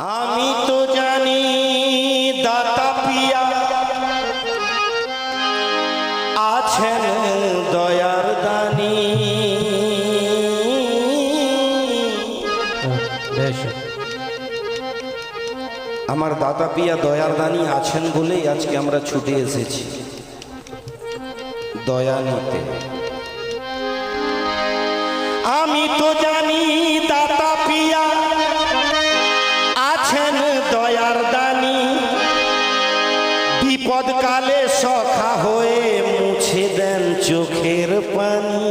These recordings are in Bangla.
আমি তো জানি দাতা পিয়া আছেন দয়ার দানি। আমার দাতা পিয়া দয়ার দানি আছেন বলেই আজকে আমরা ছুটে এসেছি। দয়া নিতে। আমি তো জানি দাতা পিয়া বিপদকালে সখা হয়ে মুছে দেন চোখের পানি।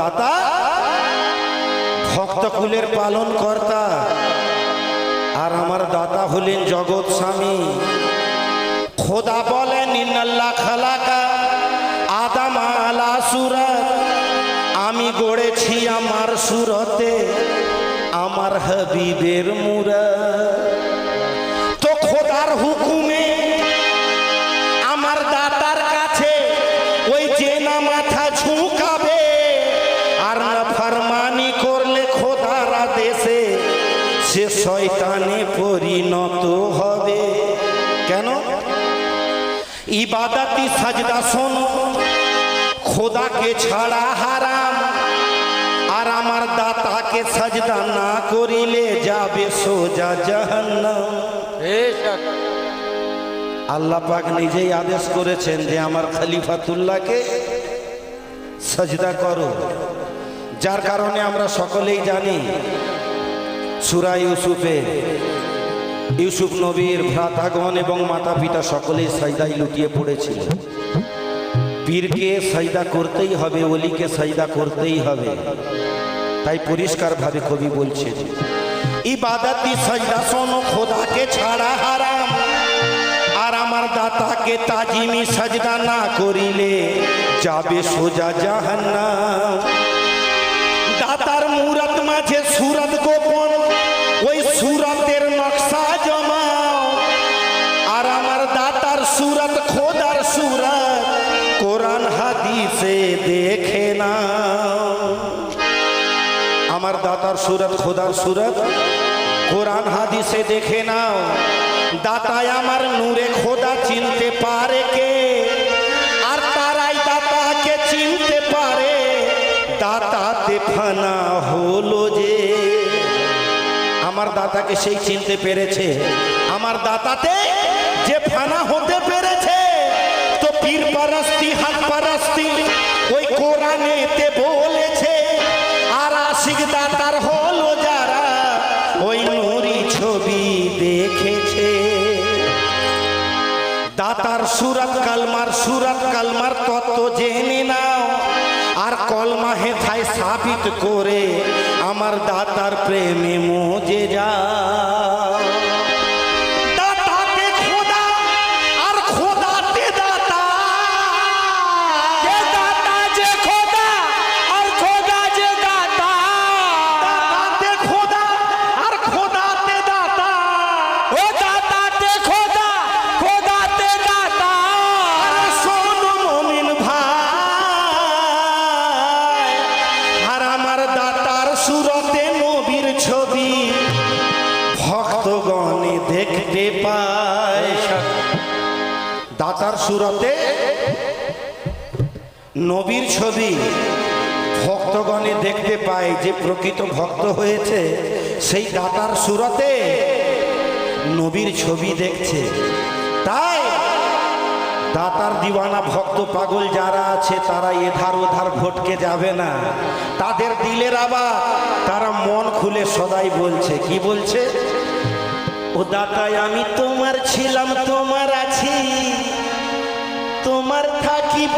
দাতা, ভক্ত কুলের পালন কর্তা আর আমার দাতা হলেন জগৎ স্বামী। খোদা বলেন ইন্নাল্লাহ খালাকা আদাম আলা আমি গড়েছি আমার সুরতে, আমার হাবিবের মুরা তো খোদার হুকুমে শয়তানে পরিণত হবে। কেন? ইবাদাতি সাজদা শোনো, খোদাকে ছাড়া হারাম। আর আমার দাতাকে সাজদা না করিলে যাবে সোজা জাহান্নাম। আল্লাহ পাক নিজেই আদেশ করেছেন যে আমার খালিফাতুল্লাহকে সাজদা করো। যার কারণে আমরা সকলেই জানি সুরা ইউসুফে। ইউসুফ নবীর ভ্রাতাগণ এবং মাতা পিতা সকলেই সাজদাই লুটিয়ে পড়েছিল। পীরকে সাজদা করতেই হবে অলিকে সাজদা করতেই হবে। তাই পরিষ্কারভাবে কবি বলছেন, ইবাদতি সাজদা শোনো, খোদাকে ছাড়া হারাম। আর আমার দাতাকে তাজিমি সাজদা না করিলে যাবে সোজা জাহান্নাম। দাতার মুরাত মাঝে সুরত গোপন, ওই সুরতের নকশা জমাও। আর আমার দাতার সুরত খোদার সুরত, কোরআন হাদিসে দেখে না আমার দাতার সুরত খোদার সুরত, কোরআন হাদিসে দেখে নাও। দাতায় আমার নূরে খোদা চিনতে পারে কে? হলো যে আমার দাতাকে সেই চিনতে পেরেছে। আমার দাতাতে যে ফানা হতে পেরেছে, তো পীর পারাস্তি হাত পারাস্তি ওই কোরআনেতে বলেছে, আর আশিক দাতার হলো যারা ওই নুরি ছবি দেখেছে। দাতার সুরাত কালমার সুরাত কালমার তত্ত্ব জেনে নাও। আর কলমা হেথায় সাবিত করে আমার দাতার প্রেমে মজে যাও নবীর ছবি ভক্তগণে দেখতে পায় যে প্রকৃত ভক্ত হয়েছে, সেই দাতার সুরতে নবীর ছবি দেখছে। তাই দাতার দিওয়ানা ভক্ত পাগল যারা আছে, তারা এধার ওধার ভটকে যাবে না। তাদের দিলের আবার তারা মন খুলে সদাই বলছে। কি বলছে? ও দাতায়, আমি তোমার ছিলাম, তোমার আছি, তোমার থাকিব।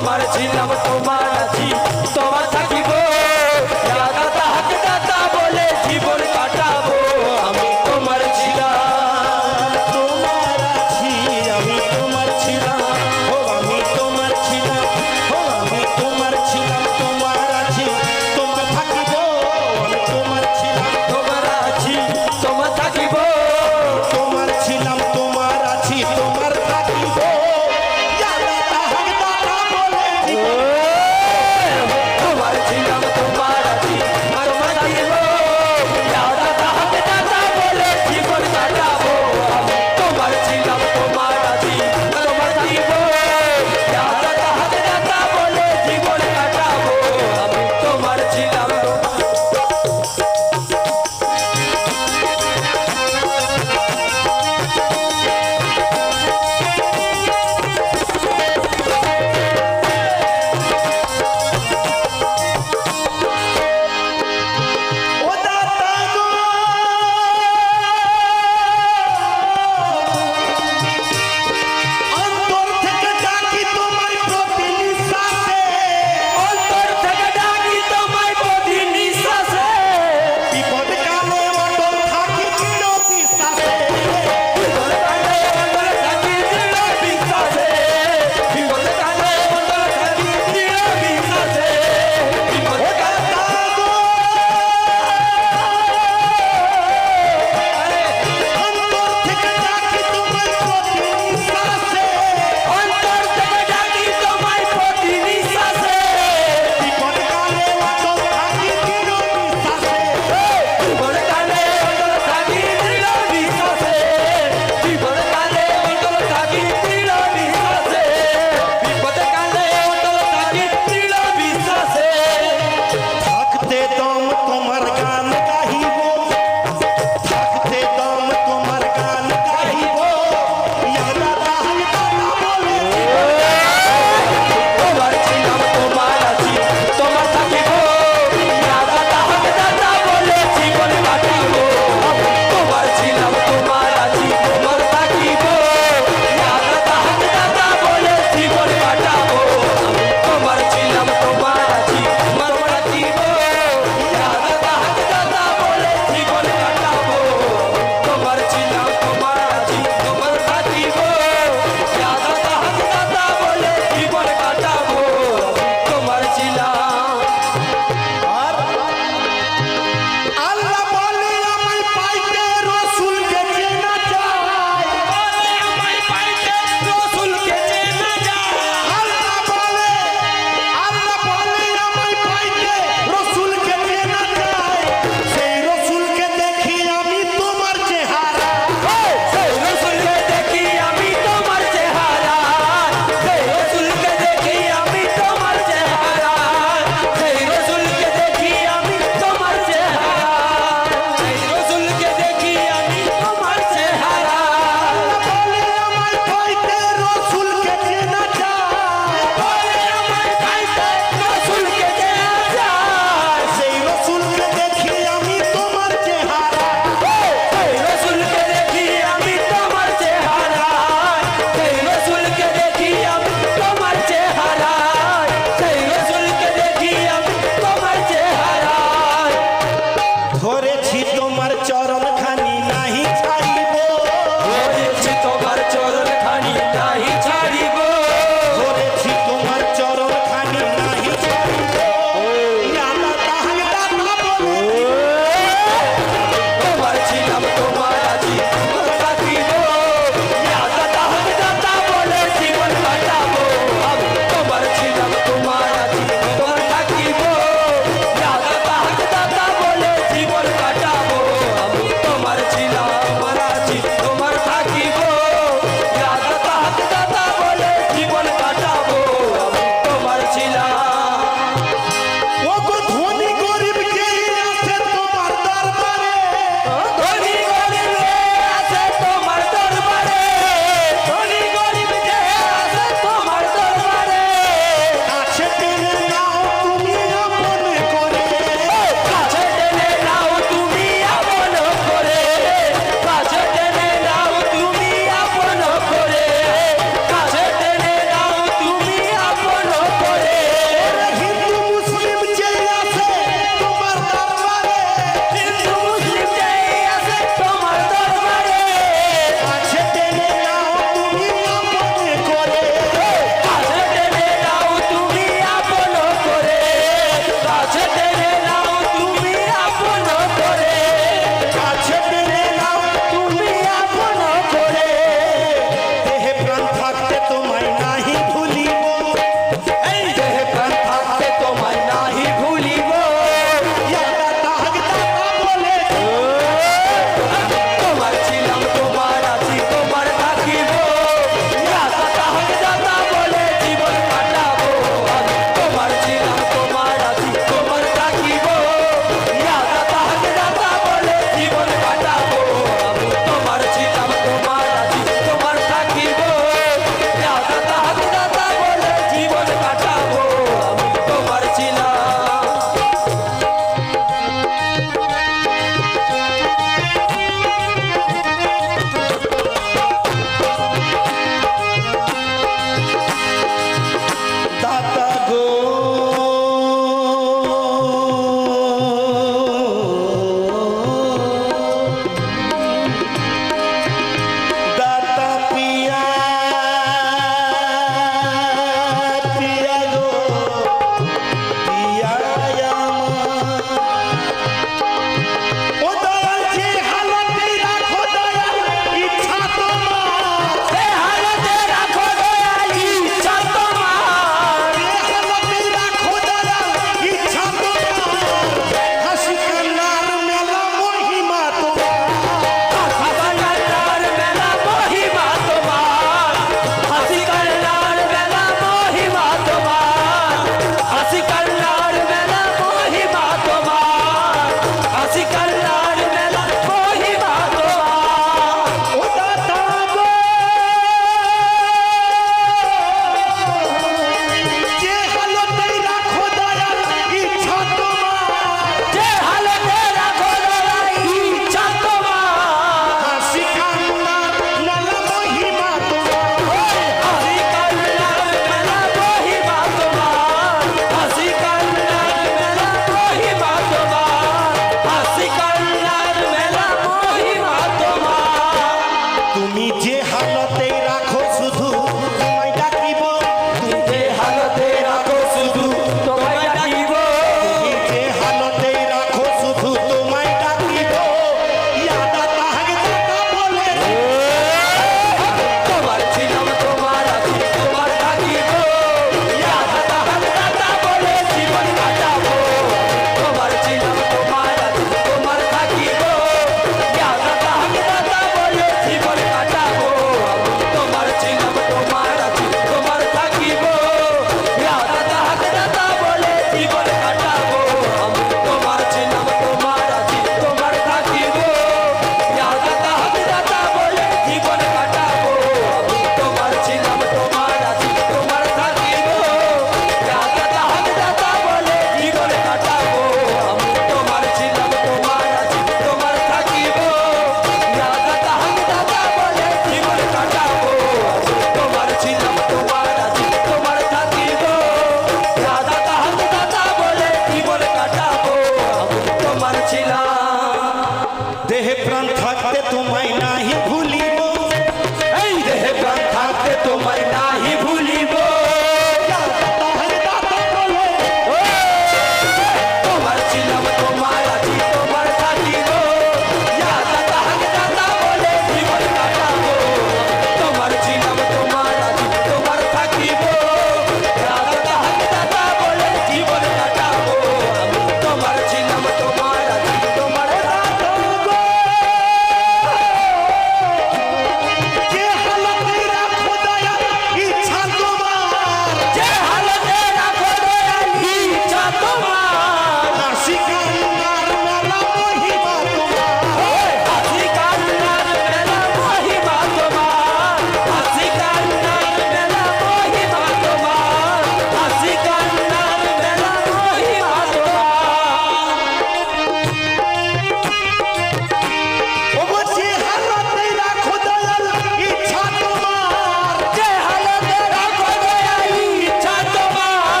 তোমার ছিলাম তোমার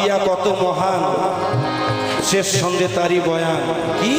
পিয়া কত মহান। শেষ সঙ্গে তারই বয়ান। কি?